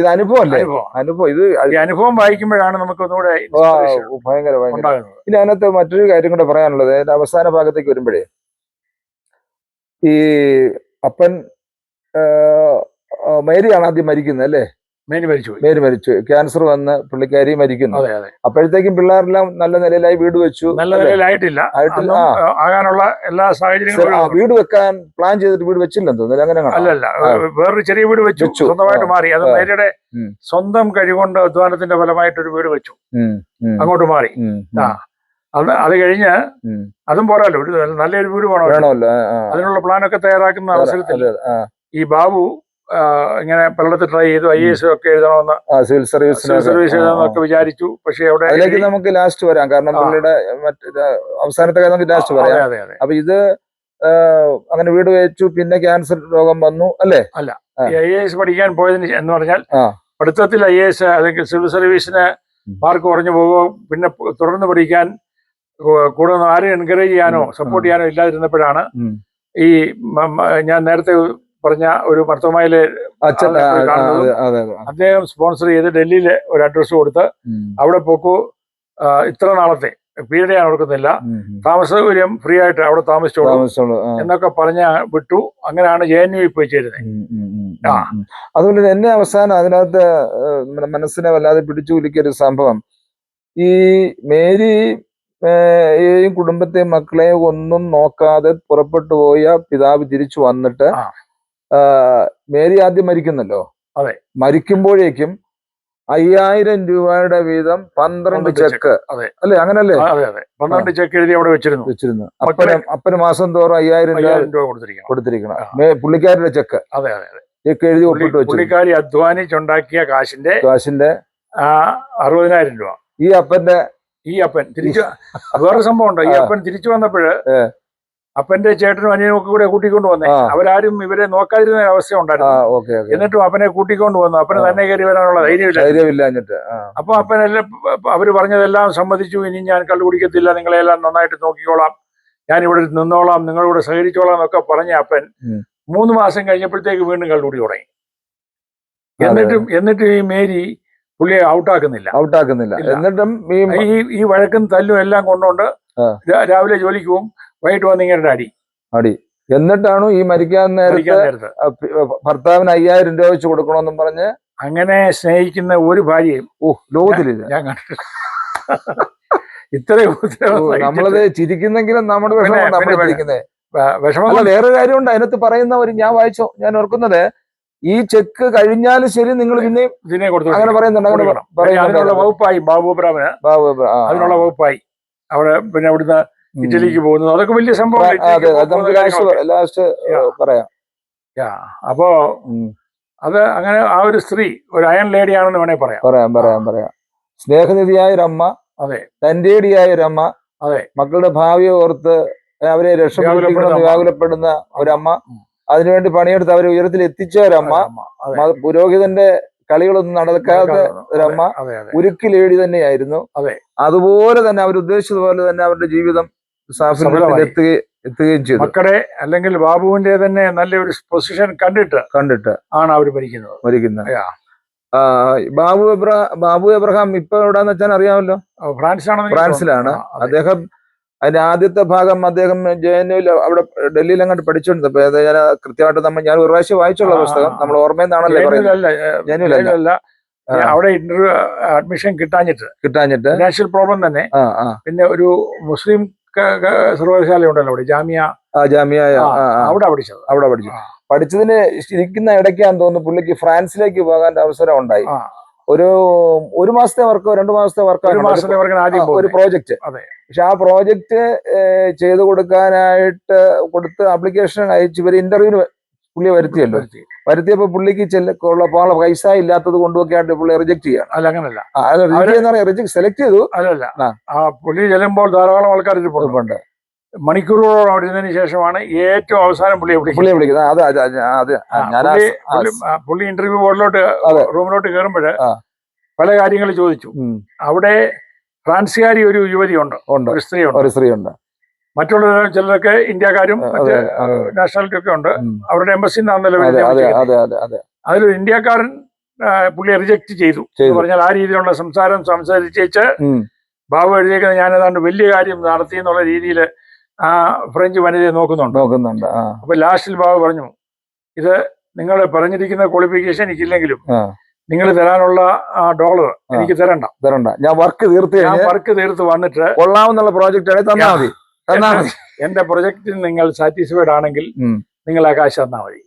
ഇത് അനുഭവമല്ലേ? അനുഭവം. ഇത് അനുഭവം വായിക്കുമ്പോഴാണ് നമുക്ക് ഒന്നുകൂടെ ഭയങ്കര ഭയങ്കര. ഇനി അതിനകത്ത് മറ്റൊരു കാര്യം കൂടെ പറയാനുള്ളത്. അതിന്റെ അവസാന ഭാഗത്തേക്ക് വരുമ്പോഴേ. ഈ അപ്പൻ മേരിയാണ് ആദ്യം മരിക്കുന്നത് അല്ലേ? മേരി മരിച്ചു ക്യാൻസർ വന്ന് പുള്ളിക്കാരി മരിക്കുന്നു. അപ്പോഴത്തേക്കും പിള്ളേരെല്ലാം നല്ല നിലയിലായി വീട് വെച്ചു. നല്ല നിലയിലായിട്ടില്ല. ആയിട്ടില്ല, ആകാനുള്ള എല്ലാ സാഹചര്യങ്ങളും വീട് വെക്കാൻ പ്ലാൻ ചെയ്തിട്ട് വീട് വെച്ചില്ലെന്ന് തോന്നുന്നു. അങ്ങനെ. അല്ലല്ല. വേറൊരു ചെറിയ വീട് വെച്ചു. സ്വന്തമായിട്ട് മാറി. അത്. മേരിയുടെ സ്വന്തം കഴിവുകൊണ്ട് അധ്വാനത്തിന്റെ ഫലമായിട്ട് ഒരു വീട് വെച്ചു. അങ്ങോട്ട് മാറി. ആ. അത് അത് കഴിഞ്ഞ് അതും പോരാല്ലോ ഒരു നല്ല- നല്ലൊരു വീട് വേണം? വേണമല്ലോ. അതിനുള്ള പ്ലാനൊക്കെ തയ്യാറാക്കുന്ന അവസരത്തിൽ ഈ ബാബു ഇങ്ങനെ പലയിടത്ത് ട്രൈ ചെയ്തു ഐ എസ് ഒക്കെ എഴുതണമെന്ന് സിവിൽ സർവീസ് സിവിൽ സർവീസ് എഴുതണമെന്നൊക്കെ വിചാരിച്ചു. പക്ഷെ അവിടെ അതിലേക്ക് നമുക്ക് ലാസ്റ്റ് വരാം. കാരണം. പുള്ളിയുടെ മറ്റേ അവസാനത്തെ കാര്യം നമുക്ക് ലാസ്റ്റ് പറയാം. അപ്പൊ ഇത് അങ്ങനെ വീട് വെച്ചു പിന്നെ ക്യാൻസർ രോഗം വന്നു അല്ലേ? അല്ല. ഐ എ എസ് പഠിക്കാൻ പോയതിന് എന്ന് പറഞ്ഞാൽ. പഠിത്തത്തിൽ ഐ എസ് അല്ലെങ്കിൽ സിവിൽ സർവീസിന് മാർക്ക് കുറഞ്ഞു പോകുമോ? പിന്നെ തുടർന്ന് പഠിക്കാൻ കൂടുതൽ ആരും എൻകറേജ് ചെയ്യാനോ സപ്പോർട്ട് ചെയ്യാനോ ഇല്ലാതിരുന്നപ്പോഴാണ് ഈ ഞാൻ നേരത്തെ പറഞ്ഞ ഒരു മർത്തമായിലെ അദ്ദേഹം സ്പോൺസർ ചെയ്ത് ഡൽഹിയിലെ ഒരു അഡ്രസ്സ് കൊടുത്ത് അവിടെ പോക്കൂ. ഇത്ര നാളത്തെ പീരീഡ് ഞാൻ ഉം. താമസ സൗകര്യം ഫ്രീ ആയിട്ട് അവിടെ താമസിച്ചോളൂ എന്നൊക്കെ പറഞ്ഞ വിട്ടു. അങ്ങനെയാണ് ജെ എൻ യു പോയി ചേരുന്നത്. അതുപോലെ തന്നെ എന്നെ അവസാനം അതിനകത്ത് മനസ്സിനെ വല്ലാതെ പിടിച്ചു കുലിക്കൊരു ഒരു സംഭവം. ഈ മേരി കുടുംബത്തെയും മക്കളെയും ഒന്നും നോക്കാതെ പുറപ്പെട്ടു പോയ പിതാവ് തിരിച്ചു വന്നിട്ട് മേരി ആദ്യം മരിക്കുന്നല്ലോ? അതെ. മരിക്കുമ്പോഴേക്കും അയ്യായിരം രൂപയുടെ വീതം പന്ത്രണ്ട് ചെക്ക്. അതെ. അല്ലേ? അങ്ങനല്ലേ? പന്ത്രണ്ട് ചെക്ക് എഴുതി അവിടെ വെച്ചിരുന്നു. വെച്ചിരുന്നു. അപ്പന അപ്പന് മാസം തോറും അയ്യായിരം രൂപ കൊടുത്തിരിക്കണം. പുള്ളിക്കാരുടെ ചെക്ക്. അതെ അതെ ചെക്ക് എഴുതി ഒപ്പിട്ട് വെച്ചു പുള്ളിക്കാരി അധ്വാനിച്ചുണ്ടാക്കിയ കാശിന്റെ കാശിന്റെ ആ അറുപതിനായിരം രൂപ. ഈ അപ്പന്റെ ഈ അപ്പൻ തിരിച്ചു വേറെ സംഭവം ഉണ്ടോ. ഈ അപ്പൻ തിരിച്ചു വന്നപ്പോഴ്. അപ്പന്റെ ചേട്ടനും അനിയനും ഒക്കെ കൂടെ കൂട്ടിക്കൊണ്ട് വന്നേ. അവരാരും ഇവരെ നോക്കാതിരുന്ന അവസ്ഥ ഉണ്ടായിരുന്നു. എന്നിട്ടും അപ്പനെ കൂട്ടിക്കൊണ്ട് വന്നു. അപ്പനെ തന്നെ കയറി വരാനുള്ള ധൈര്യമില്ല. അപ്പൊ അപ്പനെല്ലാം അവർ പറഞ്ഞതെല്ലാം സമ്മതിച്ചു. ഇനി ഞാൻ കള്ളു കുടിക്കത്തില്ല. നിങ്ങളെല്ലാം നന്നായിട്ട് നോക്കിക്കോളാം. ഞാൻ ഇവിടെ നിന്നോളാം. നിങ്ങളിവിടെ സഹകരിച്ചോളാം എന്നൊക്കെ പറഞ്ഞ അപ്പൻ മൂന്ന് മാസം കഴിഞ്ഞപ്പോഴത്തേക്ക് വീണ്ടും കള്ളുകൂടി തുടങ്ങി. എന്നിട്ടും എന്നിട്ടും ഈ മേരി പുള്ളിയെ ഔട്ടാക്കുന്നില്ല. ഔട്ടാക്കുന്നില്ല. എന്നിട്ടും ഈ ഈ വഴക്കും തല്ലും എല്ലാം കൊണ്ടുകൊണ്ട്. രാവിലെ ജോലിക്ക് പോവും. വൈകിട്ട് വന്ന് ഇങ്ങനെ അടി. അടി. എന്നിട്ടാണ് ഈ മരിക്കാൻ നേരത്ത് ഭർത്താവിന് അയ്യായിരം രൂപ വെച്ച് കൊടുക്കണമെന്നും പറഞ്ഞ് അങ്ങനെ സ്നേഹിക്കുന്ന ഒരു ഭാര്യയും ഓ ലോകത്തിലില്ല. ഞാൻ കണ്ടിട്ടില്ല. ഇത്രയും നമ്മളത് ചിരിക്കുന്നെങ്കിലും നമ്മുടെ വിഷമം നമ്മൾ ചിരിക്കുന്നത് വിഷമം വേറെ കാര്യമുണ്ട് അതിനകത്ത് പറയുന്ന ഒരു ഞാൻ വായിച്ചോ ഞാൻ ഓർക്കുന്നത് ഈ ചെക്ക് കഴിഞ്ഞാലും ശരി നിങ്ങൾ പിന്നെയും ഇതിനെ കൊടുത്തു അങ്ങനെ പറയുന്നുണ്ട് അങ്ങനെ അതിനുള്ള വകുപ്പായി ബാബു അബ്രാമിന് ബാബു, അതിനുള്ള വകുപ്പായി. അവിടെ പിന്നെ അവിടുന്ന്. ഇറ്റലിക്ക് പോകുന്നത്. അതൊക്കെ വലിയ സംഭവം ലാസ്റ്റ് പറയാം. അപ്പോ. അത് അങ്ങനെ ആ ഒരു സ്ത്രീ ഒരു അയൺ ലേഡി ആണെന്ന് വേണേ പറയാം. പറയാം പറയാം പറയാം. സ്നേഹനിധിയായ ഒരമ്മ അതെ. തന്റേടിയായ ഒരമ്മ അതെ. മക്കളുടെ ഭാവിയെ ഓർത്ത് അവരെ രക്ഷപ്പെടുന്ന വ്യാകുലപ്പെടുന്ന ഒരമ്മ. അതിനുവേണ്ടി പണിയെടുത്ത് അവരെ ഉയരത്തിൽ എത്തിച്ച ഒരമ്മ. അമ്മ, പുരോഹിതന്റെ കളികളൊന്നും നടക്കാത്ത ഒരമ്മ ഉരുക്കിലേടി തന്നെയായിരുന്നു. അതെ. അതുപോലെ തന്നെ അവരുദ്ദേശിച്ചതുപോലെ തന്നെ അവരുടെ ജീവിതം. എത്തുകയും എത്തുകയും ചെയ്തു. മക്കളെ അല്ലെങ്കിൽ ബാബുവിന്റെ തന്നെ നല്ലൊരു പൊസിഷൻ കണ്ടിട്ട് കണ്ടിട്ട് ആണ് അവർ ഭരിക്കുന്നത്. മരിക്കുന്നത് ആ, ബാബു എബ്രാ ബാബു എബ്രഹാം ഇപ്പൊ എവിടാന്ന് വെച്ചാൽ അറിയാമല്ലോ? ഫ്രാൻസിലാണ് ഫ്രാൻസിലാണ്. അദ്ദേഹം അതിന്റെ ആദ്യത്തെ ഭാഗം അദ്ദേഹം ജെ എൻ യുവിൽ അവിടെ ഡൽഹിയിൽ അങ്ങോട്ട് അത് ഞാൻ കൃത്യമായിട്ട് നമ്മൾ ഞാൻ ഒരു പ്രാവശ്യം വായിച്ചുള്ള പുസ്തകം. നമ്മൾ പറയുന്നത്? ജനുവിലല്ല. ആ. അവിടെ ഇന്റർവ്യൂ അഡ്മിഷൻ കിട്ടാഞ്ഞിട്ട്. കിട്ടാഞ്ഞിട്ട്? നാഷണൽ പ്രോബ്ലം തന്നെ. പിന്നെ ഒരു മുസ്ലിം സർവകലാശാല ഉണ്ടല്ലോ അവിടെ ജാമ്യ ജാമ്യ അവിടെ പഠിച്ചത്. അവിടെ പഠിച്ചു. പഠിച്ചതിന് ഇരിക്കുന്ന ഇടയ്ക്കാന്ന് തോന്നുന്നു പുള്ളിക്ക് ഫ്രാൻസിലേക്ക് പോകാൻ അവസരം ഉണ്ടായി ഒരു ഒരു മാസത്തെ വർക്ക് രണ്ടു മാസത്തെ വർക്ക് ഒരു മാസത്തെ ഒരു പ്രോജക്റ്റ്. പക്ഷെ ആ പ്രോജക്റ്റ് ചെയ്തു കൊടുക്കാനായിട്ട് കൊടുത്ത് ആപ്ലിക്കേഷൻ അയച്ച് ഇവർ ഇന്റർവ്യൂവിന് പുള്ളിയെ വരുത്തിയല്ലോ. വരുത്തി. വരുത്തിയപ്പോ പുള്ളിക്ക് ചെല്ല പാള പൈസ ഇല്ലാത്തത് കൊണ്ടുമൊക്കെ ആയിട്ട് പുള്ളി റിജക്ട് ചെയ്യാം അല്ല അങ്ങനല്ല. സെലക്ട് ചെയ്തു. അല്ലല്ല. ആ. പുള്ളി ചെല്ലുമ്പോൾ ധാരാളം ആൾക്കാർ ഉണ്ട്. അവിടുന്നതിന് അവിടെ ഇരുന്നതിന് ശേഷമാണ് ഏറ്റവും അവസാനം പുള്ളിയെ പുള്ളിയെ വിളിക്കുന്നത് അത് അത് ഞാൻ പുള്ളി- ഇന്റർവ്യൂ ബോർഡിലോട്ട് അതെ. റൂമിലോട്ട് കയറുമ്പോൾ ആ. പല കാര്യങ്ങൾ ചോദിച്ചു. അവിടെ ഫ്രാൻസുകാരി ഒരു യുവതി ഉണ്ട്. ഒരു സ്ത്രീയുണ്ട് ഒരു സ്ത്രീ ഉണ്ട്. മറ്റുള്ള ചിലരൊക്കെ ഇന്ത്യക്കാരും. നാഷണാലിറ്റി ഒക്കെ ഉണ്ട്. അവരുടെ എംബസി അതിൽ ഇന്ത്യക്കാരൻ പുള്ളിയെ റിജക്ട് ചെയ്തു. എന്ന് പറഞ്ഞാൽ ആ രീതിയിലുള്ള സംസാരം സംസാരിച്ചേച്ച് ബാബു എഴുതിയേക്കുന്നത് ഞാൻ ഏതാണ്ട് വലിയ കാര്യം നടത്തി എന്നുള്ള രീതിയിൽ ആ ഫ്രഞ്ച് വനിതയെ നോക്കുന്നുണ്ട്. നോക്കുന്നുണ്ട് അപ്പൊ ലാസ്റ്റിൽ ബാബു പറഞ്ഞു ഇത് നിങ്ങൾ പറഞ്ഞിരിക്കുന്ന ക്വാളിഫിക്കേഷൻ എനിക്കില്ലെങ്കിലും. നിങ്ങൾ തരാനുള്ള ആ ഡോളർ എനിക്ക് തരണ്ട. തരണ്ട. ഞാൻ വർക്ക് തീർത്ത് വർക്ക് തീർത്ത് വന്നിട്ട് കൊള്ളാവുന്ന പ്രോജക്റ്റ് തന്നാൽ തന്നാ മതി. എന്റെ പ്രൊജക്റ്റിൽ നിങ്ങൾ സാറ്റിസ്ഫൈഡ് ആണെങ്കിൽ നിങ്ങൾ ആ കാശ് തന്നാൽ മതി.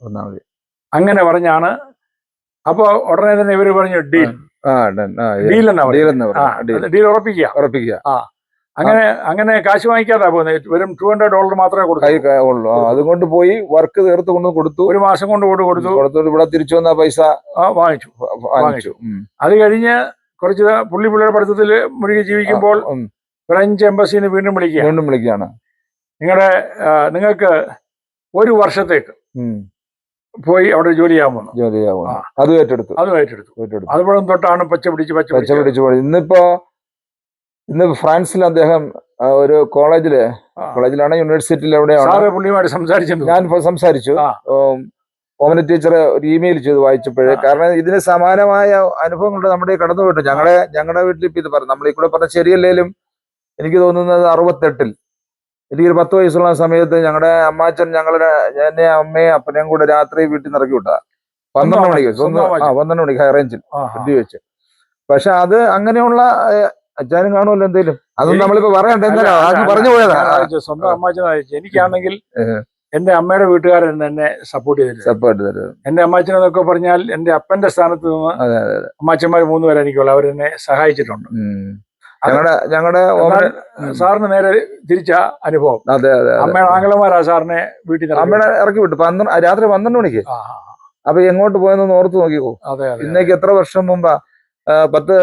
അങ്ങനെ പറഞ്ഞാണ്. അപ്പൊ ഉടനെ തന്നെ ഇവർ പറഞ്ഞു ഡീൽ ഡീൽ എന്നാ ഡീൽ ഉറപ്പിക്കുക. ഉറപ്പിക്കുക. ആ അങ്ങനെ അങ്ങനെ കാശ് വാങ്ങിക്കാതാ പോകുന്നത്. വെറും ടു ഹൺഡ്രഡ് ഡോളർ മാത്രമേ കൊടുക്കുള്ളൂ കൊടുക്കൂ. അതുകൊണ്ട് പോയി വർക്ക് തീർത്ത് കൊണ്ട് കൊടുത്തു. ഒരു മാസം കൊണ്ട് കൊണ്ട് കൊടുത്തു. കൊടുത്തിട്ട് ഇവിടെ തിരിച്ചു വന്ന പൈസ വാങ്ങിച്ചു. വാങ്ങിച്ചു. അത് കഴിഞ്ഞ് കുറച്ച് പുള്ളി പുള്ളിയുടെ പഠിത്തത്തിൽ മുഴുകി ജീവിക്കുമ്പോൾ. ഫ്രഞ്ച് എംബസിന്ന് വീണ്ടും വിളിക്കുക. വീണ്ടും വിളിക്കുകയാണ്. നിങ്ങളുടെ നിങ്ങൾക്ക് ഒരു വർഷത്തേക്ക് പോയി അവിടെ ജോലി ചെയ്യാൻ വന്നു ജോലി ചെയ്യാവുന്നു ആ. അത് ഏറ്റെടുത്തു. അത് ഏറ്റെടുത്തു. ഏറ്റെടുത്തു. അതുപോലെ തൊട്ടാണ് പച്ച പിടിച്ച് പച്ച പച്ച പിടിച്ച്. പോയി ഇന്നിപ്പോ ഇന്ന് ഫ്രാൻസിൽ അദ്ദേഹം ഒരു കോളേജിൽ. കോളേജിലാണ് യൂണിവേഴ്സിറ്റിയിൽ എവിടെയാണ് പുള്ളിയുമായിട്ട് സംസാരിച്ചു ഞാൻ സംസാരിച്ചു. ഓമന ടീച്ചർ ഒരു ഇമെയിൽ ചെയ്ത് വായിച്ചപ്പോഴേ. കാരണം ഇതിന് സമാനമായ അനുഭവങ്ങൾ നമ്മുടെ കടന്നു പോയിട്ടുണ്ട് ഞങ്ങളുടെ ഞങ്ങളുടെ വീട്ടിൽ ഇപ്പൊ ഇത് പറഞ്ഞു നമ്മൾ ഈ കൂടെ പറഞ്ഞ ശരിയല്ലേലും എനിക്ക് തോന്നുന്നത് അറുപത്തെട്ടിൽ. എനിക്കൊരു പത്ത് വയസ്സുള്ള സമയത്ത് ഞങ്ങളുടെ അമ്മാച്ചൻ ഞങ്ങളുടെ എന്നെ അമ്മയും അപ്പനെയും കൂടെ രാത്രി വീട്ടിൽ നിന്ന് ഇറക്കി വിട്ടതാ. പന്ത്രണ്ട് മണിക്ക് ആ പന്ത്രണ്ട് മണിക്ക് ഹൈറേഞ്ചിൽ. ബുദ്ധി വെച്ച്. പക്ഷെ അത് അങ്ങനെയുള്ള അച്ഛനും കാണുമല്ലോ എന്തേലും? അതൊന്നും നമ്മളിപ്പോ പറയണ്ട പറഞ്ഞു പോയതാ. സ്വന്തം അമ്മാച്ചൻ എനിക്കാണെങ്കിൽ. എന്റെ അമ്മയുടെ വീട്ടുകാരൻ എന്നെ സപ്പോർട്ട് ചെയ്തിരുന്നു സപ്പോർട്ട് ചെയ്തു എന്റെ അമ്മാച്ചൻ എന്നൊക്കെ പറഞ്ഞാൽ എന്റെ അപ്പന്റെ സ്ഥാനത്ത് നിന്ന് അമ്മാച്ചന്മാർ മൂന്നുപേരെ എനിക്കുള്ളൂ. അവരെന്നെ സഹായിച്ചിട്ടുണ്ട്. ഞങ്ങളുടെ ഞങ്ങളുടെ സാറിന് നേരെ തിരിച്ച അനുഭവം. അതെ അതെ അമ്മയുടെ ആംഗലമാരാ സാറിനെ വീട്ടിൽ നിന്ന് ഇറക്കി അമ്മയുടെ ഇറക്കി വിട്ടു. പന്ത്രണ്ട് രാത്രി പന്ത്രണ്ട് മണിക്ക്. അപ്പൊ എങ്ങോട്ട് പോയെന്ന് ഓർത്ത് നോക്കിക്കോ. ഇന്നേക്ക് എത്ര വർഷം മുമ്പാ? പത്ത്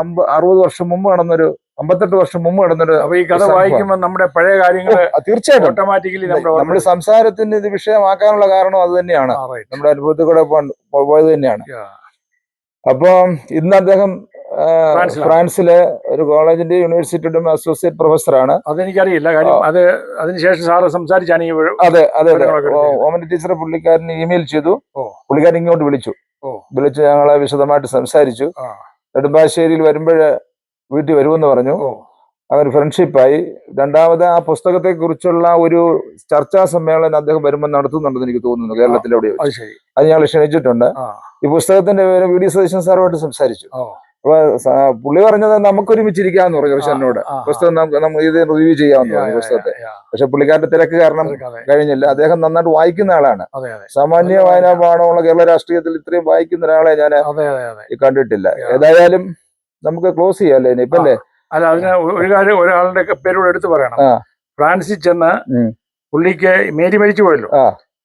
അമ്പ അറുപത് വർഷം മുമ്പ് നടന്നൊരു അമ്പത്തെട്ട് വർഷം മുമ്പ് നടന്നൊരു അപ്പൊ ഈ കഥ വായിക്കുമ്പോൾ നമ്മുടെ പഴയ കാര്യങ്ങൾ തീർച്ചയായിട്ടും. ഓട്ടോമാറ്റിക്കലി നമ്മുടെ സംസാരത്തിന് സംസാരത്തിന്റെ ഇത് വിഷയമാക്കാനുള്ള കാരണം അത് തന്നെയാണ്. നമ്മുടെ അനുഭവത്തിൽ കൂടെ പോയത് തന്നെയാണ്. അപ്പം ഇന്ന് അദ്ദേഹം. ഫ്രാൻസിലെ ഒരു കോളേജിന്റെ യൂണിവേഴ്സിറ്റിയുടെ അസോസിയേറ്റ് പ്രൊഫസറാണ്. അതെനിക്കറിയില്ല. കാര്യം അത് അതിനുശേഷം സാറ് സംസാരിച്ചാണ് അതെ അതെ അതെ. ടീച്ചറെ ഓമന ടീച്ചർ പുള്ളിക്കാരൻ ഇമെയിൽ ചെയ്തു. പുള്ളിക്കാരൻ ഇങ്ങോട്ട് വിളിച്ചു. വിളിച്ച് ഞങ്ങളെ വിശദമായിട്ട് സംസാരിച്ചു. നെടുമ്പാശ്ശേരിയിൽ വരുമ്പോഴേ വീട്ടിൽ വരുമെന്ന് പറഞ്ഞു. അങ്ങനെ ഫ്രണ്ട്ഷിപ്പായി. രണ്ടാമത് ആ പുസ്തകത്തെ കുറിച്ചുള്ള ഒരു ചർച്ചാ സമ്മേളനം അദ്ദേഹം വരുമ്പോൾ നടത്തുന്നുണ്ടെന്ന് എനിക്ക് തോന്നുന്നു കേരളത്തിലെവിടെ അത് ഞങ്ങൾ ക്ഷണിച്ചിട്ടുണ്ട്. ഈ പുസ്തകത്തിന്റെ പേര് വി ഡി സതീശൻ സാറുമായിട്ട് സംസാരിച്ചു. പുള്ളി പറഞ്ഞത് നമുക്ക് ഒരുമിച്ചിരിക്കാന്ന് പറഞ്ഞു ആ. പുസ്തകം നമുക്ക് ഇത് റിവ്യൂ ചെയ്യാമെന്ന് പറഞ്ഞു പുസ്തകത്തെ. പക്ഷെ പുള്ളിക്കാരന്റെ തിരക്ക് കാരണം കഴിഞ്ഞില്ല. അദ്ദേഹം നന്നായിട്ട് വായിക്കുന്ന ആളാണ്. സാമാന്യ വായനാ പാഠമുള്ള കേരള രാഷ്ട്രീയത്തിൽ ഇത്രയും വായിക്കുന്ന ഒരാളെ ഞാൻ കണ്ടിട്ടില്ല. ഏതായാലും നമുക്ക് ക്ലോസ് ചെയ്യാല്ലേ ഇനി ഇപ്പൊ അല്ലേ അല്ല അതിന് ഒരു കാര്യം ഒരാളുടെ പേരോട് എടുത്തു പറയണം. ഫ്രാൻസിസ് ഫ്രാൻസിൽ ചെന്ന്. പുള്ളിക്ക് മേരി മരിച്ചു പോയല്ലോ.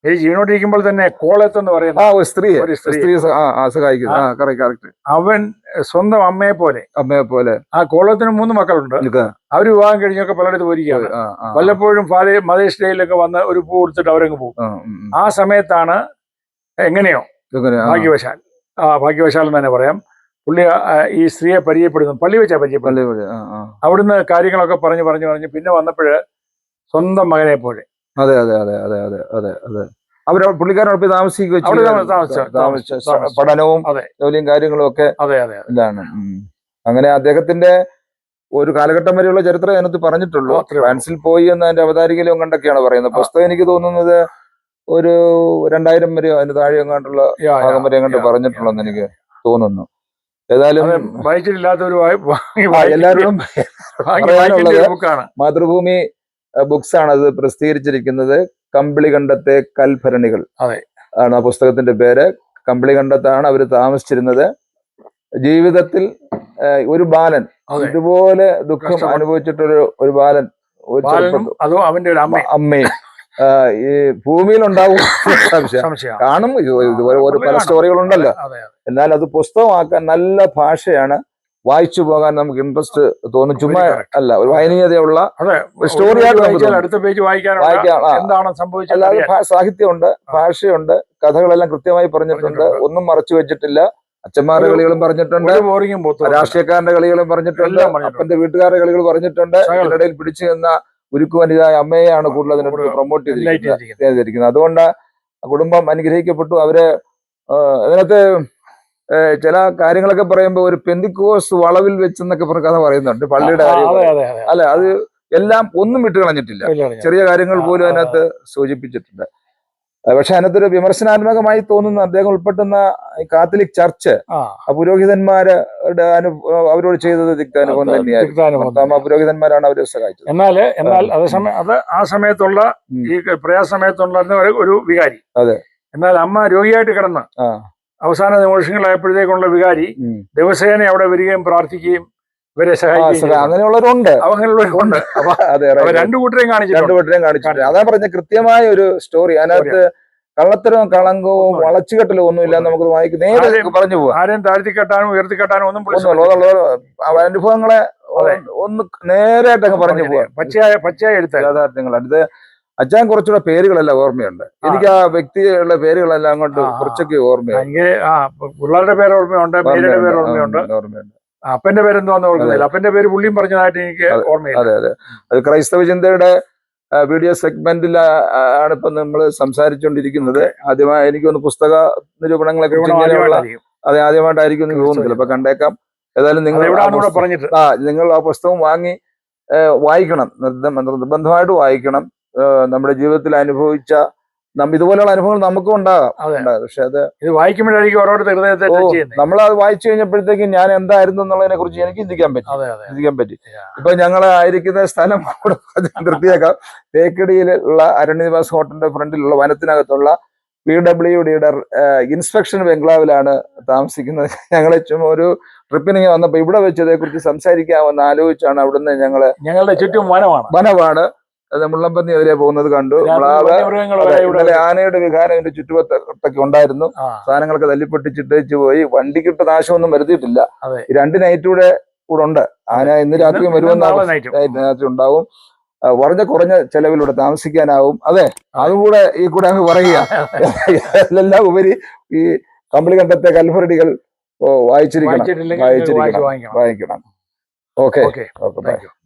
മേരി ജീവനോട്ടിരിക്കുമ്പോൾ തന്നെ കോളത്ത് എന്ന് പറയുന്ന ആ ഒരു സ്ത്രീ ഒരു സ്ത്രീ ആ സഹായിക്കുന്നു. ആ. കറക്റ്റ് കറക്റ്റ് അവൻ സ്വന്തം അമ്മയെ പോലെ. അമ്മയെ പോലെ. ആ കോളത്തിന് മൂന്ന് മക്കളുണ്ട്. അവർ അവർ വിവാഹം കഴിഞ്ഞൊക്കെ പലയിടത്ത് പോയിരിക്കുകയാണ്. ആ, വല്ലപ്പോഴും ഫാദർ മദേഴ്സ് ഡേയിലൊക്കെ വന്ന് ഒരു പൂ കൊടുത്തിട്ട് അവരങ്ങ് പോകും. ആ. സമയത്താണ് എങ്ങനെയോ ഭാഗ്യവശാൽ. ആ ഭാഗ്യവശാൽ എന്ന് തന്നെ പറയാം. പുള്ളി ഈ സ്ത്രീയെ പരിചയപ്പെടുന്നു. പള്ളി വെച്ചാ പരിചയപ്പെടുന്നു. അവിടുന്ന് കാര്യങ്ങളൊക്കെ പറഞ്ഞു പറഞ്ഞു പറഞ്ഞു പിന്നെ വന്നപ്പോഴ് സ്വന്തം മകനെ പോലെ. അതെ അതെ അതെ അതെ അതെ അതെ അതെ. അവർ പുള്ളിക്കാരനോട് പോയി താമസിക്കുക. പഠനവും ജോലിയും കാര്യങ്ങളും ഒക്കെ ഇതാണ്. അങ്ങനെ അദ്ദേഹത്തിന്റെ ഒരു കാലഘട്ടം വരെയുള്ള ചരിത്രം അതിനകത്ത് പറഞ്ഞിട്ടുള്ളൂ. ഫ്രാൻസിൽ പോയി എന്ന് അതിന്റെ അവതാരികയിലും കണ്ടൊക്കെയാണ് പറയുന്നത്. പുസ്തകം എനിക്ക് തോന്നുന്നത് ഒരു രണ്ടായിരം വരെയോ അതിന് താഴെ എങ്ങാണ്ടുള്ള ഭാഗം വരെ എങ്ങാണ്ട് പറഞ്ഞിട്ടുള്ളൂ പറഞ്ഞിട്ടുള്ളെന്ന് എനിക്ക് തോന്നുന്നു. ഏതായാലും ആ, എല്ലാവരോടും മാതൃഭൂമി ബുക്സ് ആണ് അത് പ്രസിദ്ധീകരിച്ചിരിക്കുന്നത് കമ്പിളികണ്ടത്തെ കൽഭരണികൾ. അതെ. ആണ് ആ പുസ്തകത്തിന്റെ പേര്. കമ്പിളികണ്ടത്താണ് അവർ താമസിച്ചിരുന്നത്. ജീവിതത്തിൽ ഒരു ബാലൻ ഇതുപോലെ ദുഃഖം. അനുഭവിച്ചിട്ടൊരു ഒരു ബാലൻ അതോ അവന്റെ അമ്മയും? ഈ ഭൂമിയിൽ ഉണ്ടാവും സംശയം. കാണും. ഇതുപോലെ ഒരു പല. സ്റ്റോറികളുണ്ടല്ലോ എന്നാൽ അത് പുസ്തകമാക്കാൻ നല്ല ഭാഷയാണ് വായിച്ചു പോകാൻ നമുക്ക് ഇൻട്രസ്റ്റ് തോന്നും. ചുമ്മാ അല്ല ഒരു വായനീയതയുള്ള സ്റ്റോറി ഒരു story ആയിട്ട് നമുക്ക് അടുത്ത പേജ് വായിക്കാനാണ് വായിക്കാം സംഭവിച്ചത് അല്ലാതെ. സാഹിത്യമുണ്ട് ഭാഷയുണ്ട് കഥകളെല്ലാം കൃത്യമായി പറഞ്ഞിട്ടുണ്ട്. ഒന്നും മറച്ചു വെച്ചിട്ടില്ല. അച്ഛന്മാരുടെ കളികളും പറഞ്ഞിട്ടുണ്ട്. രാഷ്ട്രീയക്കാരന്റെ കളികളും പറഞ്ഞിട്ടുണ്ട്. അപ്പന്റെ വീട്ടുകാരുടെ കളികൾ പറഞ്ഞിട്ടുണ്ട്. ഇടയിൽ പിടിച്ചു നിന്ന ഉരുക്കുവനിതായ അമ്മയെയാണ് കൂടുതൽ അതിനോട് പ്രൊമോട്ട് ചെയ്തിരിക്കുന്നത്. അതുകൊണ്ട് കുടുംബം അനുഗ്രഹിക്കപ്പെട്ടു. അവർ അതിനകത്ത് ചില കാര്യങ്ങളൊക്കെ പറയുമ്പോൾ ഒരു പെന്തിക്കോസ് വളവിൽ വെച്ചെന്നൊക്കെ പറഞ്ഞ കഥ പറയുന്നുണ്ട് പള്ളിയുടെ കാര്യം അല്ലെ അതെ അതെ അത്. എല്ലാം ഒന്നും വിട്ട് കളഞ്ഞിട്ടില്ല. ചെറിയ കാര്യങ്ങൾ പോലും അതിനകത്ത് സൂചിപ്പിച്ചിട്ടുണ്ട്. പക്ഷെ അതിനകത്തൊരു വിമർശനാത്മകമായി തോന്നുന്ന അദ്ദേഹം ഉൾപ്പെടുന്ന കാത്തലിക് ചർച്ച് ആ. അനു അവരോട് ചെയ്തത് തിക്താനുഭവം തന്നെയായിരുന്നു. പുരോഹിതന്മാരാണ് അവരെ സഹായിച്ചത്. എന്നാൽ എന്നാൽ അതേസമയം അത് ആ സമയത്തുള്ള ഈ പ്രയാസമയത്തുള്ള ഒരു- വികാരി. അതെ. എന്നാൽ അമ്മ രോഗിയായിട്ട് കിടന്ന ആ. അവസാന നിമിഷങ്ങളായപ്പോഴത്തേക്കുള്ള വികാരി. ദിവസേന അവിടെ വരികയും പ്രാർത്ഥിക്കുകയും ഇവരെ ആ, സഹായിക്കുകയും സഹാ- ചെയ്തു. അങ്ങനെയുള്ളവരുണ്ട്. അങ്ങനെയുള്ളവരുണ്ട്. അപ്പൊ. രണ്ടു കൂട്ടരെയും രണ്ടു കാണിച്ചിട്ടുണ്ട് കൂട്ടരെയും കാണിച്ചിട്ടുണ്ട്. അതാ പറഞ്ഞ കൃത്യമായ ഒരു സ്റ്റോറി അതിനകത്ത് കള്ളത്തരവും കളങ്കവും വളച്ചുകെട്ടലോ ഒന്നുമില്ല നമുക്ക് വായിക്കും നേരെ പറഞ്ഞു പോവാം. ആരെയും താഴ്ത്തിക്കെട്ടാനും ഉയർത്തിക്കെട്ടാനും ഒന്നും അനുഭവങ്ങളെ. ഒന്ന് നേരായിട്ട് അങ്ങ് പറഞ്ഞു പോവാ. പോവാം. പച്ചയായ പച്ചയായ എടുത്ത യാഥാർത്ഥ്യങ്ങൾ അടുത്ത് അച്ഛൻ കുറച്ചുകൂടെ പേരുകളെല്ലാം ഓർമ്മയുണ്ട്. എനിക്ക് ആ വ്യക്തികളുടെ പേരുകളെല്ലാം അങ്ങോട്ട്. കുറച്ചൊക്കെ ഓർമ്മയുണ്ട്. പിള്ളേരുടെ പേര് ഓർമ്മയുണ്ട് പേര് ഓർമ്മയുണ്ട് ഓർമ്മയുണ്ട്. ഓർമ്മയുണ്ട്. അപ്പന്റെ പേരെന്തോന്ന് ഓർക്കുന്നില്ല. അപ്പന്റെ പേര് പുള്ളിയും പറഞ്ഞതായിട്ട് എനിക്ക് ഓർമ്മയില്ല. അതെ അതെ. അത് ക്രൈസ്തവ ചിന്തയുടെ വീഡിയോ സെഗ്മെന്റിൽ ആണ് ഇപ്പൊ നമ്മൾ സംസാരിച്ചുകൊണ്ടിരിക്കുന്നത് ആദ്യമായി എനിക്കൊന്ന് പുസ്തക നിരൂപണങ്ങളെ അതെ ആദ്യമായിട്ടായിരിക്കും. എനിക്ക് തോന്നുന്നില്ല. അപ്പൊ കണ്ടേക്കാം. ഏതായാലും നിങ്ങൾ ആ പറഞ്ഞിട്ട്? ആ നിങ്ങൾ ആ പുസ്തകം വാങ്ങി വായിക്കണം. നിർബന്ധ- നിർബന്ധമായിട്ട് വായിക്കണം. നമ്മുടെ ജീവിതത്തിൽ അനുഭവിച്ച നമ്മ ഇതുപോലെയുള്ള അനുഭവങ്ങൾ നമുക്കും ഉണ്ടാകാം. പക്ഷെ അത് ഇത് വായിക്കുമ്പോഴായിരിക്കും ഓരോരുത്തർ ഹൃദയത്തെ നമ്മൾ അത് വായിച്ചു കഴിഞ്ഞപ്പോഴത്തേക്കും ഞാൻ എന്തായിരുന്നു എന്നുള്ളതിനെ കുറിച്ച് എനിക്ക് ചിന്തിക്കാൻ പറ്റി. ചിന്തിക്കാൻ പറ്റി. ഇപ്പൊ ഞങ്ങൾ ആയിരിക്കുന്ന സ്ഥലം കൂടെ നിർത്തിയേക്കാം. തേക്കടിയിലുള്ള അരണ്യനിവാസ് ഹോട്ടലിന്റെ ഫ്രണ്ടിലുള്ള വനത്തിനകത്തുള്ള പി ഡബ്ല്യു ഡിയുടെ ഇൻസ്പെക്ഷൻ ബംഗ്ലാവിലാണ് താമസിക്കുന്നത്. ഞങ്ങൾ ചുമ്മാ ഒരു ട്രിപ്പിന് വന്നപ്പോ ഇവിടെ വെച്ച് ഇതേക്കുറിച്ച് സംസാരിക്കാമെന്ന് ആലോചിച്ചാണ് അവിടുന്ന് ഞങ്ങൾ ഞങ്ങളുടെ ചുറ്റും വനമാണ്. വനമാണ്. മുള്ളമ്പന്നി എതിരെ പോകുന്നത് കണ്ടു. ഇന്നലെ ആനയുടെ വികാരം ഇതിന്റെ ചുറ്റുപത്തൊക്കെ ഉണ്ടായിരുന്നു. സാധനങ്ങളൊക്കെ തല്ലിപ്പൊട്ടിച്ചിട്ട് പോയി. വണ്ടിക്കിട്ട് നാശമൊന്നും വരുത്തിയിട്ടില്ല. രണ്ട് നൈറ്റൂടെ കൂടെ കൂടെ ഉണ്ട്. ആന ഇന്ന് രാത്രി വരുമെന്നാണ് രാത്രി ഉണ്ടാവും. കുറഞ്ഞ വളരെ കുറഞ്ഞ ചെലവിലൂടെ താമസിക്കാനാവും. അതെ. അതും കൂടെ ഈ കൂടെ അങ്ങ് പറയുക. എല്ലാം ഉപരി ഈ കമ്പിളി കണ്ടത്തെ കൽഫറടികൾ വായിച്ചിരിക്കണം. വായിച്ചിരിക്കണം. വാങ്ങിക്കണം. വായിക്കണം. ഓക്കെ. ഓക്കെ. Thank you